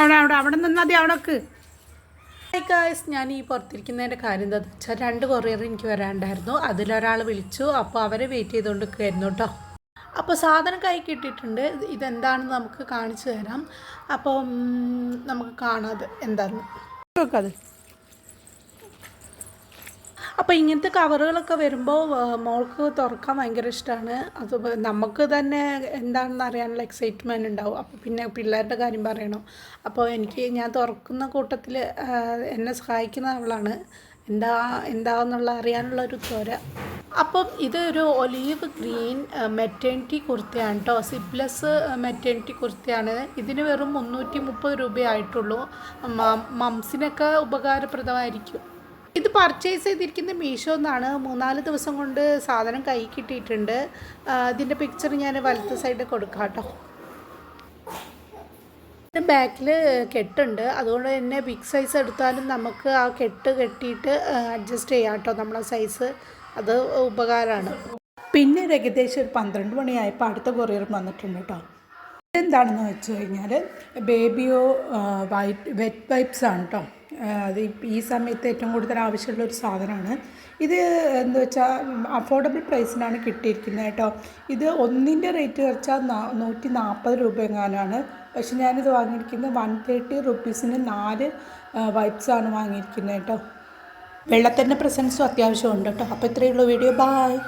അവിടെ അവിടെ അവിടെ നിന്നാൽ മതി അവിടേക്ക്. ഗായ്സ് ഞാൻ ഈ പുറത്തിരിക്കുന്നതിന്റെ കാര്യം എന്താണെന്ന് വെച്ചാൽ രണ്ട് കൊറിയർ എനിക്ക് വരാണ്ടായിരുന്നു അതിലൊരാൾ വിളിച്ചു. അപ്പോൾ അവരെ വെയിറ്റ് ചെയ്തുകൊണ്ട് നിൽക്കുമായിരുന്നു കേട്ടോ അപ്പോൾ സാധനം കൈ കിട്ടിയിട്ടുണ്ട്. ഇത് ഇതെന്താണെന്ന് നമുക്ക് കാണിച്ചു തരാം. അപ്പോൾ നമുക്ക് കാണാതെ എന്താണെന്ന് നോക്കാതെ അപ്പോൾ ഇങ്ങനത്തെ കവറുകളൊക്കെ വരുമ്പോൾ മോൾക്ക് തുറക്കാൻ ഭയങ്കര ഇഷ്ടമാണ് അത് നമുക്ക് തന്നെ എന്താണെന്ന് അറിയാനുള്ള എക്സൈറ്റ്മെന്റ് ഉണ്ടാവും. അപ്പോൾ പിന്നെ പിള്ളേരുടെ കാര്യം പറയണം. അപ്പോൾ എനിക്ക് ഞാൻ തുറക്കുന്ന കൂട്ടത്തിൽ എന്നെ സഹായിക്കുന്ന അവളാണ്. എന്താ എന്താണെന്നുള്ള അറിയാനുള്ള ഒരു ത്വര അപ്പം ഇതൊരു ഒലീവ് ഗ്രീൻ മെറ്റേണിറ്റി കുർത്തയാണ് കേട്ടോ സിപ്ലസ് മെറ്റേണിറ്റി കുർത്തയാണ്. ഇതിന് വെറും മുന്നൂറ്റി മുപ്പത് രൂപയായിട്ടുള്ളൂ മംസിനൊക്കെ ഉപകാരപ്രദമായിരിക്കും. ഇത് പർച്ചേസ് ചെയ്തിരിക്കുന്ന മീഷോ എന്നാണ്. മൂന്നാൽ ദിവസം കൊണ്ട് സാധനം കൈ കിട്ടിയിട്ടുണ്ട്. ഇതിന്റെ പിക്ചർ ഞാൻ വലത്ത് സൈഡിൽ കൊടുക്കാം കേട്ടോ ബാക്കിൽ കെട്ടുണ്ട്. അതുകൊണ്ട് തന്നെ ബിഗ് സൈസ് എടുത്താലും നമുക്ക് ആ കെട്ട് കെട്ടിയിട്ട് അഡ്ജസ്റ്റ് ചെയ്യാം കേട്ടോ നമ്മളെ സൈസ് അത് ഉപകാരമാണ് പിന്നെ ഏകദേശം ഒരു പന്ത്രണ്ട് മണിയായപ്പോൾ അടുത്ത കൊറിയർ വന്നിട്ടുണ്ട് കേട്ടോ ഇതെന്താണെന്ന് വെച്ച് കഴിഞ്ഞാൽ ബേബിയോ വൈറ്റ് വെറ്റ് വൈപ്സ് ആണ് കേട്ടോ അത് ഈ സമയത്ത് ഏറ്റവും കൂടുതൽ ആവശ്യമുള്ള ഒരു സാധനമാണ്. ഇത് എന്താ വെച്ചാൽ അഫോർഡബിൾ പ്രൈസിനാണ് കിട്ടിയിരിക്കുന്നത് കേട്ടോ. ഇത് ഒന്നിന്റെ റേറ്റ് വെച്ചാൽ നൂറ്റി നാൽപ്പത് രൂപ എങ്ങാനാണ് പക്ഷെ ഞാനിത് വാങ്ങിയിരിക്കുന്നത് വൺ തേർട്ടി റുപ്പീസിന് നാല് വൈപ്സാണ് വാങ്ങിയിരിക്കുന്നത് കേട്ടോ. വെള്ളത്തിന്റെ പ്രസൻസും അത്യാവശ്യമുണ്ട് കേട്ടോ. അപ്പോൾ ഇത്രയേ ഉള്ളൂ വീഡിയോ. ബായ്